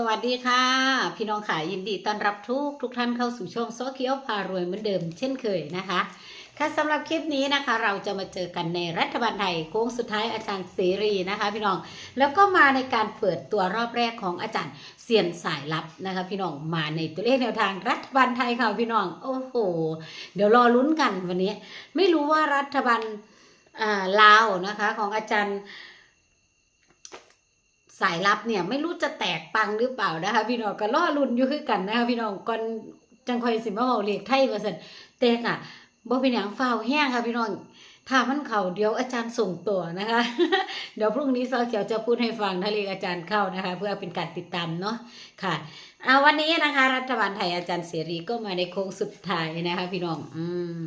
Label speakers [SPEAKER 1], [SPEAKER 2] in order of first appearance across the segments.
[SPEAKER 1] สวัสดีค่ะ พี่น้องขายยินดีต้อนรับทุกทุกท่านเข้าสู่ช่องโซเคียวพารวยเหมือนเดิมเช่นเคยนะคะ ค่ะสำหรับคลิปนี้นะคะ เราจะมาเจอกันในรัฐบาลไทยโค้งสุดท้ายอาจารย์เสรีนะคะ พี่น้องแล้วก็มาในการเปิดตัวรอบแรกของอาจารย์เซียนสายลับนะคะ พี่น้องมาในตัวเลขแนวทางรัฐบาลไทยค่ะพี่น้องโอ้โห เดี๋ยวรอลุ้นกันวันนี้ ไม่รู้ว่ารัฐบาลลาวนะคะของอาจารย์ สายลับเนี่ยไม่รู้จะแตกปังหรือเปล่านะคะ พี่น้องก็ล่อลุนอยู่คือกันนะคะพี่น้องก่อนจังคอยสิมาเว้าเลขไทยว่าซั่นแต่กะบ่เป็นหยังฟ้าวแห้งค่ะพี่น้องถ้ามันเขาเดี๋ยวอาจารย์ส่งตัวนะคะ เดี๋ยวพรุ่งนี้ซอเขียวจะพูดให้ฟังถ้าเลขอาจารย์เข้านะคะ เพื่อเป็นการติดตามเนาะค่ะเอาวันนี้นะคะ รัฐบาลไทยอาจารย์เสรีก็มาในโค้งสุดท้ายนะคะ พี่น้อง อืม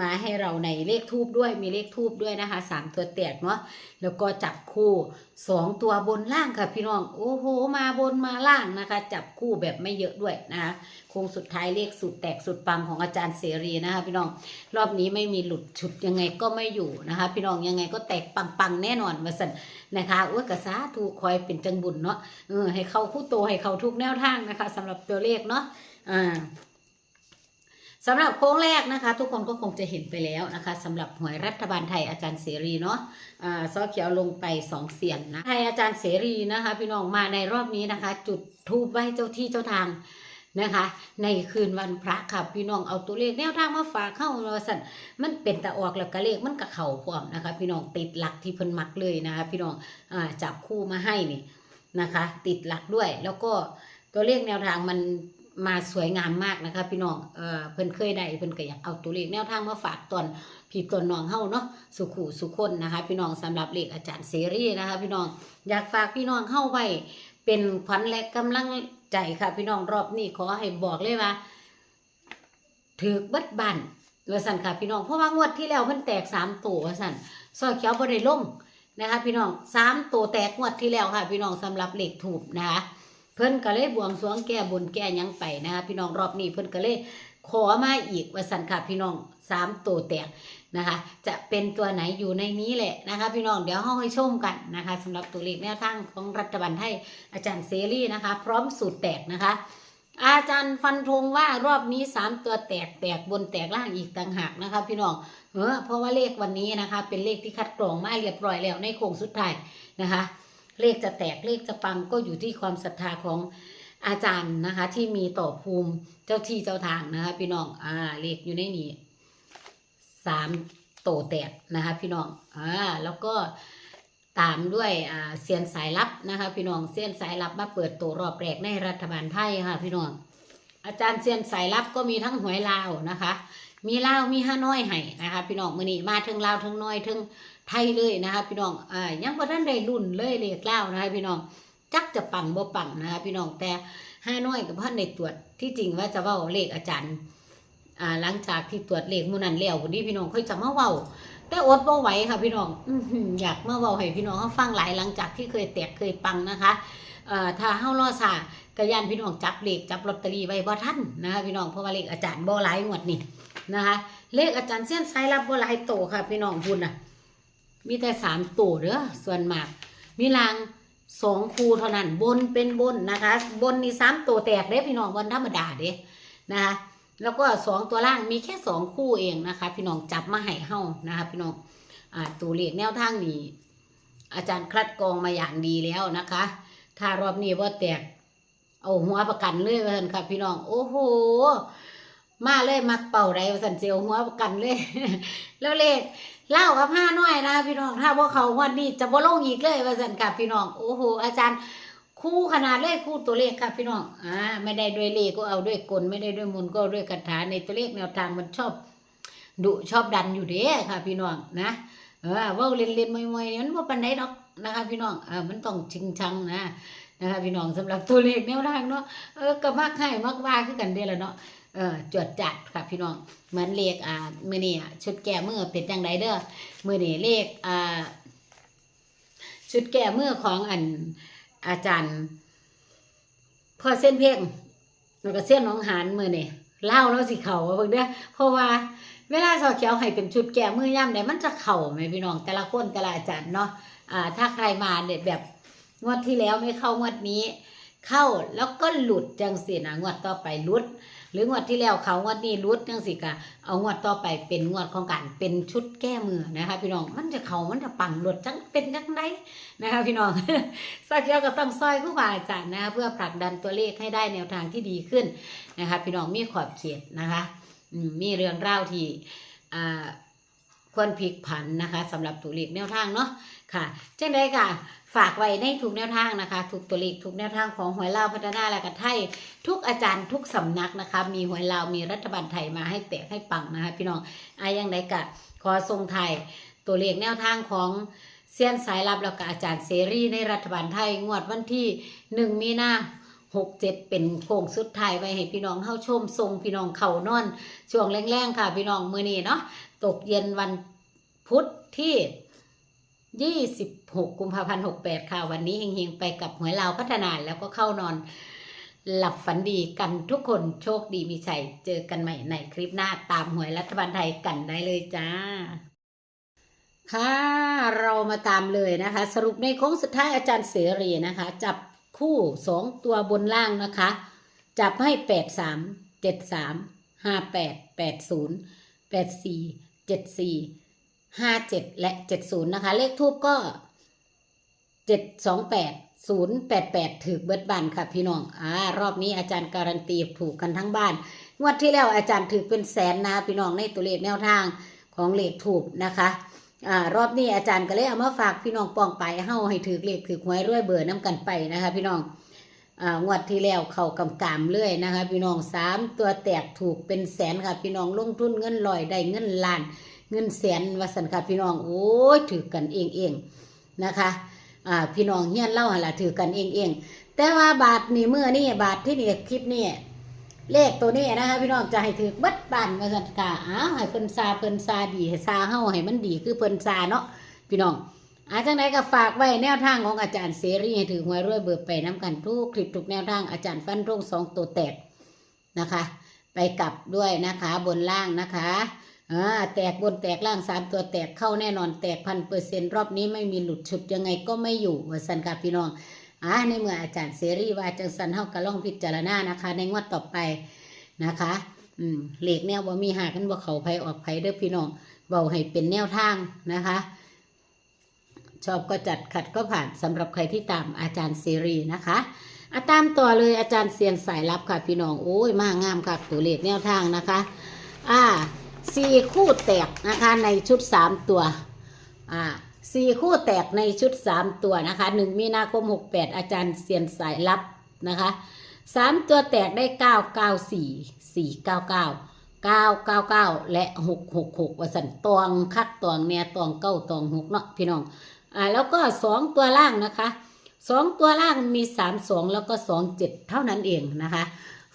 [SPEAKER 1] มาให้เราในเลขทูบด้วยมีเลขทูบด้วยนะคะสามตัวแตกเนาะแล้วก็จับคู่สองตัวบนล่างค่ะพี่น้องโอ้โหมาบนมาล่างนะคะ จับคู่แบบไม่เยอะด้วยนะคะคงสุดท้ายเลขสุดแตกสุดปังของอาจารย์เสรีนะคะพี่น้องรอบนี้ไม่มีหลุดฉุดยังไงก็ไม่อยู่นะคะ พี่น้องยังไงก็แตกปังๆแน่นอนมาสันนะคะอ้วกระสาถูกคอยเป็นจังบุญเนาะเออให้เขาคู่โตให้เขาทุกแนวทางนะคะสำหรับตัวเลขเนาะอ่า สำหรับโค้งแรกนะคะ ทุกคนก็คงจะเห็นไปแล้วนะคะสำหรับหวยรัฐบาลไทยอาจารย์เสรีเนาะอ่าซอเขียวลงไปสองเสียนนะไทยอาจารย์เสรีนะคะ พี่น้องมาในรอบนี้นะคะ จุดทูบไหว้เจ้าที่เจ้าทางนะคะ ในคืนวันพระค่ะพี่น้องเอาตัวเลขแนวทางมาฝากเข้าเราสั่นมันเป็นตะออกแล้วก็เลขมันกระเข่าพร้อมนะคะ พี่น้องติดหลักที่เพิ่นมักเลยนะคะพี่น้องอ่าจับคู่มาให้นี่นะคะ ติดหลักด้วยแล้วก็ตัวเลขแนวทางมัน มาสวยงามมากนะคะพี่น้อง เออเพิ่นเคยได้เพิ่นก็อยากเอาตัวเลขแนวทางมาฝากตอนพี่ตนน้องเฮาเนาะสุขูสุคนนะคะ พี่น้องสำหรับเลขอาจารย์เสรีนะคะ พี่น้องอยากฝากพี่น้องเข้าไว้เป็นขวัญและกำลังใจค่ะ พี่น้องรอบนี้ขอให้บอกเลยว่าถือเบัดบันว่าสันค่ะพี่น้องเพราะว่างวดที่แล้วเพิ่นแตกสามตัวว่าสันซอยเขียวบ่ได้ลงนะคะ พี่น้องสามตัวแตกงวดที่แล้วค่ะ พี่น้องสำหรับเลขถูกนะคะ เพิ่นก็เลยบวงสรวงแก้บนแก้ยังไปนะคะพี่น้องรอบนี้เพิ่นก็เลยขอมาอีกว่าสันค่ะพี่น้องสามตัวแตกนะคะ จะเป็นตัวไหนอยู่ในนี้แหละนะคะ พี่น้องเดี๋ยวห้องให้ชมกันนะคะสำหรับตัวเลขแนวทางของรัฐบาลไทยอาจารย์เสรีนะคะ พร้อมสูตรแตกนะคะ อาจารย์ฟันธงว่ารอบนี้สามตัวแตกแตกบนแตกล่างอีกต่างหากนะคะ พี่น้องเออเพราะว่าเลขวันนี้นะคะ เป็นเลขที่คัดกรองมาเรียบร้อยแล้วในโค้งสุดท้ายนะคะ เลขจะแตกเลขจะปังก็อยู่ที่ความศรัทธาของอาจารย์นะคะ ที่มีต่อภูมิเจ้าที่เจ้าทางนะคะพี่น้องอ่าเลขอยู่ในนี้สามโตแตกนะคะพี่น้องอ่าแล้วก็ตามด้วยอ่าเซียนสายลับนะคะ พี่น้องเซียนสายลับมาเปิดตัวรอบแรกในรัฐบาลไทยค่ะ พี่น้องอาจารย์เซียนสายลับก็มีทั้งหวยลาวนะคะ มีลาวมีฮาน้อยให้นะคะ พี่น้องมือนี้มาถึงลาวถึงน้อยถึง ไทยเลยนะคะพี่น้องอ่ายังบ่ทันได้รุ่นเลยเลขเล่าวนะคะพี่น้องจักจะปังบ่ปังนะคะพี่น้องแต่ห้าน้อยกับพ่อในตรวจที่จริงว่าจะเว้าเลขอาจารย์อ่าหลังจากที่ตรวจเลขมื้อนั้นแล้ววันนี้พี่น้องค่อยจะมาเว้าแต่อดบ่ไหวค่ะพี่น้องอยากมาเว้าให้พี่น้องเขาฟังหลายหลังจากที่เคยแตกเคยปังนะคะเอ่อถ้าเฮารอซากระยานพี่น้องจับเลขจับลอตเตอรี่ไว้บ่ทันนะคะพี่น้องเพราะว่าเลขอาจารย์บ่หลายงวดนี่นะคะเลขอาจารย์เส้นสายรับบ่หลายโตค่ะพี่น้องพุ่นน่ะ มีแต่สามตัวเด้อส่วนมาก มีรางสองคูเท่านั้นบนเป็นบนนะคะ บนนี่สามตัวแตกเด้พี่น้องวันธรรมดาเด้นะคะแล้วก็สองตัวล่างมีแค่สองคู่เองนะคะ พี่น้องจับมาให้เฮานะคะ พี่น้องอ่าตัวเลขแนวทางนี้ อาจารย์คัดกองมาอย่างดีแล้วนะคะ ถ้ารอบนี้ว่าแตกเอาหัวประกันเลยว่าซั่นค่ะพี่น้อง โอ้โห มาเลยมักเป่าไรสันเจียวหัวกันเลย แล้วเลขเล่ากับห้าน้อยนะพี่น้อง ถ้าพวกเขาวันนี้จะบ่ลงอีกเลยว่าสันกับพี่น้อง โอ้โห อาจารย์คู่ขนาดเลขคู่ตัวเลขครับพี่น้องอ่าไม่ได้ด้วยเลขก็เอาด้วยกลไม่ได้ด้วยมนก็ด้วยคาถาในตัวเลขแนวทางมันชอบดุชอบดันอยู่เด้ค่ะ พี่น้องนะเออเว่าเล่นเล่นมวยๆเนี่ยมันบ่ปานใดดอกนะคะ พี่น้องอ่ามันต้องจริงจังนะนะคะ พี่น้องสำหรับตัวเลขแนวทางเนาะเออก็มักให้มักว่าคือกันเด้อละเนาะ เออจวดจัดค่ะพี่น้องเหมือนเลขอ่ามือนี่อะชุดแก้มือเป็นจังไดเด้อมือนี่เลขอ่าชุดแก้มือของอันอาจารย์พ่อเส้นเพ่งแล้วก็เส้นน้องหานมือนี่เล่าแล้วสิเขาว่าเพิ่งเด้อเพราะว่าเวลาสอเขียวให้เป็นชุดแก้มือย่ำเนี่ยมันจะเข่าไหมพี่น้องแต่ละคนแต่ละอาจารย์เนาะอ่าถ้าใครมาเนี่ยแบบงวดที่แล้วไม่เข้างวดนี้ เข้าแล้วก็หลุดจังสินะงวดต่อไปหลุด หรืองวดที่แล้วเขางวดนี้หลุดจังสิกะเอางวดต่อไปเป็นงวดของการเป็นชุดแก้มือนะคะ พี่น้องมันจะเขามันจะปังหลุดจังเป็นจังไดนะคะ พี่น้องสักเดียวก็ต้องซอยผู้บาอาจารย์นะคะเพื่อผลักดันตัวเลขให้ได้แนวทางที่ดีขึ้นนะคะ พี่น้องมีขอบเขตนะคะมีเรื่องเล่าที่อ่าควรพลิกผันนะคะสำหรับตัวเลขแนวทางเนาะค่ะเจังไดค่ะ ฝากไว้ในทุกแนวทางนะคะทุกตัวเลขทุกแนวทางของหวยลาวพัฒนาและกัไทย ทุกอาจารย์ทุกสำนักนะคะ มีหวยลาวมีรัฐบาลไทยมาให้แตกให้ปังนะคะ พี่น้องอายังไดกะขอทรงไทย ตัวเลขแนวทางของเซียนสายลับแล้วก็อาจารย์เสรีในรัฐบาลไทยงวดวันที่หนึ่งมีนาหกเจ็ดเป็นโค้งสุดท้ายไว้ให้พี่น้องเข้าชมทรงพี่น้องเข่านอนช่วงแรงๆค่ะพี่น้องมือนี้เนาะตกเย็นวันพุธที่ 26 กุมภาพันธ์ 68 ค่ะ วันนี้เฮงๆ ไปกับหวยลาวพัฒนาแล้วก็เข้านอน หลับฝันดีกันทุกคนโชคดีมีชัย เจอกันใหม่ในคลิปหน้าตามหวยรัฐบาลไทยกันได้เลยจ้า ค่ะเรามาตามเลยนะคะ สรุปในโค้งสุดท้ายอาจารย์เสรีนะคะ จับคู่สองตัวบนล่างนะคะ จับให้แปดสามเจ็ดสาม ห้าเจ็ดและเจ็ดศูนย์นะคะ เลขทูบก็เจ็ดสองแปดศูนย์แปดแปดถือเบิดบันค่ะพี่น้องอ่ารอบนี้อาจารย์การันตีถูกกันทั้งบ้าน งวดที่แล้วอาจารย์ถือเป็นแสนนะพี่น้องในตัวเลขแนวทางของเลขถูกนะคะอ่ารอบนี้อาจารย์ก็เลยเอามาฝากพี่น้องปองไปเฮาให้ถือเลขถือหวยรวยเบอร์น้ำกันไปนะคะ พี่น้องอ่างวดที่แล้วเขากำกามเรื่อยนะคะ พี่น้องสามตัวแตกถูกเป็นแสนค่ะพี่น้องลงทุนเงินลอยได้เงินล้าน เงินแสนวาสันค่ะพี่น้องโอ้ยถือกันเองเองนะคะอ่าพี่น้องเฮียนเล่าหละถือกันเองเองแต่ว่าบาทนี่เมื่อนี่บาทที่นี่คลิปนี่เลขตัวนี้นะคะพี่น้องจะให้ถือบัดบานมาสันกาอ้าวให้เพิ่นซาเพิ่นซาดีให้ซาเฮาให้มันดีคือเพิ่นซาเนาะพี่น้องอาจังไดก็ฝากไว้แนวทางของอาจารย์เสรีให้ถือหวยรวยเบิกไปน้กันทุกคลิปทุกแนวทางอาจารย์ฟันธงสองตัวแตกนะคะ ไปกลับด้วยนะคะบนล่างนะคะ อ่าแตกบนแตกล่างสามตัวแตกเข้าแน่นอนแตกพันเปอร์เซ็นต์รอบนี้ไม่มีหลุดชุดยังไงก็ไม่อยู่วสันค่ะพี่น้องอ่าในเมื่ออาจารย์เสรีว่าจังสันเฮาก็ลองพิจารณานะคะ ในงวดต่อไปนะคะอืมเหล็กแนวบ่มีหากันบ่เขาไผออกไผเด้อพี่น้องเบาให้เป็นแนวทางนะคะ ชอบก็จัดขัดก็ผ่านสำหรับใครที่ตามอาจารย์เสรีนะคะอาตามต่อเลยอาจารย์เซียนสายลับค่ะพี่น้องโอ้ยมากงามค่ะตัวเลขแนวทางนะคะ อ่า สี่คู่แตกนะคะในชุดสามตัวอ่าสี่คู่แตกในชุดสามตัวนะคะหนึ่งมีนาคมหกแปดอาจารย์เซียนสายลับนะคะสามตัวแตกได้เก้าเก้าสี่สี่เก้าเก้าเก้าเก้าเก้าและหกหกหกวสันตวงคักตวงเนี่ยตวงเก้าตวงหกเนาะพี่น้องอ่าแล้วก็สองตัวล่างนะคะสองตัวล่างมีสามสองแล้วก็สองเจ็ดเท่านั้นเองนะคะ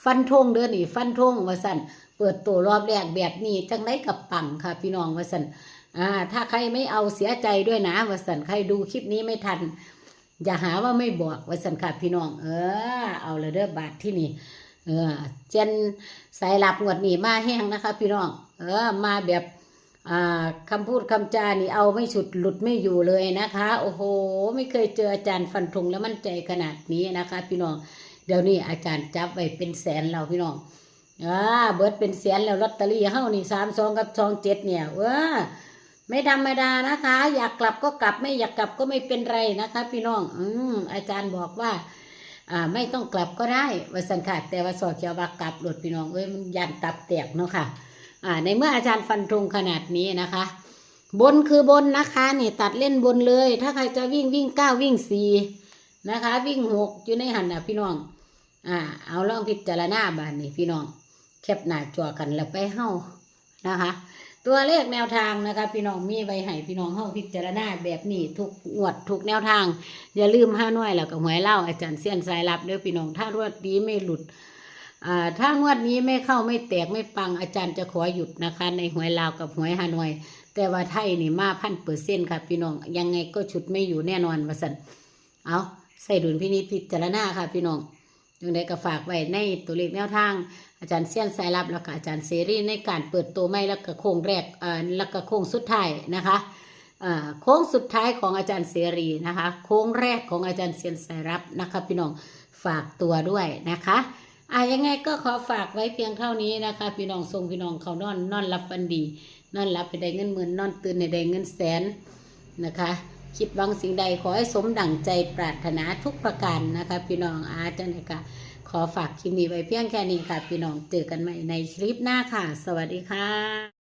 [SPEAKER 1] ฟันธงเดือนนี่ฟันธงวสัน เปิดตัวรอบแรกแบบนี้จังได้กับปังค่ะ พี่น้องวสันอ่า ถ้าใครไม่เอาเสียใจด้วยนะวสันใครดูคลิปนี้ไม่ทัน อย่าหาว่าไม่บอกวสันขาดพี่น้อง เออ เอาเลยเด้อบาทที่นี่เออเจนสายหลับงวดนี้มาแห้งนะคะ พี่น้อง เออ มาแบบอ่าคำพูดคำจานี่เอาไม่ฉุดหลุดไม่อยู่เลยนะคะ โอ้โห ไม่เคยเจออาจารย์ฟันธงแล้วมั่นใจขนาดนี้นะคะ พี่น้อง เดี๋ยวนี้อาจารย์จับไว้เป็นแสนเราพี่น้อง อ่าเบิดเป็นแสนแล้วลอตเตอรี่เฮ้านี่สามสองกับสองเจ็ดเนี่ยเออไม่ธรรมดานะคะ อยากกลับก็กลับไม่อยากกลับก็ไม่เป็นไรนะคะ พี่น้อง อืมอาจารย์บอกว่า อ่า ไม่ต้องกลับก็ได้ว่าสันขาดแต่ว่าสอดเขียวว่ากลับหลดพี่น้องเอ้ยมันยันตับแตกเนาะค่ะ อ่า ในเมื่ออาจารย์ฟันธงขนาดนี้นะคะ บนคือบนนะคะนี่ตัดเล่นบนเลย ถ้าใครจะวิ่งวิ่งเก้าวิ่งสี่นะคะ วิ่งหกอยู่ในหันอะพี่น้อง อ่า เอาลองพิจารณาบ้านนี่พี่น้อง แคปหน้าจอกันแล้วไปเฮ้านะคะ ตัวเลขแนวทางนะคะ พี่น้องมีใบให้พี่น้องเฮาพิจารณาแบบนี้ทุกงวดทุกแนวทาง อย่าลืมห้าน้อยแล้วก็หวยเล่าอาจารย์เสี้ยนสายลับเด้อพี่น้องถ้ารวดนี้ไม่หลุดอ่าถ้างวดนี้ไม่เข้าไม่แตกไม่ปังอาจารย์จะขอหยุดนะคะ ในหวยลาวกับหวยฮานอย แต่ว่าไทยนี่มาพันเปอร์เซ็นต์ค่ะพี่น้องยังไงก็ชุดไม่อยู่แน่นอนว่าสันเอาใส่ดุลพินิจพิจารณาค่ะพี่น้อง ยังไงก็ฝากไว้ในตัวเลขแนวทาง อาจารย์เซียนสายลับแล้วก็อาจารย์เสรีในการเปิดตัวไม่แล้วก็โค้งแรกเอ่อแล้วก็โค้งสุดท้ายนะคะอ่าโค้งสุดท้ายของอาจารย์เสรีนะคะ โค้งแรกของอาจารย์เซียนสายรับนะคะพี่น้องฝากตัวด้วยนะคะอะยังไงก็ขอฝากไว้เพียงเท่านี้นะคะ พี่น้องทรงพี่น้องเขานอนนอนรับฟันดี นอนรับไปได้เงินหมื่นนอนตื่นในได้เงินแสนนะคะ คิดหวังสิ่งใดขอให้สมดั่งใจปรารถนาทุกประการนะคะพี่น้องอาจารย์ค่ะขอฝากคลิปนี้ไว้เพียงแค่นี้ค่ะ พี่น้องเจอกันใหม่ในคลิปหน้าค่ะ สวัสดีค่ะ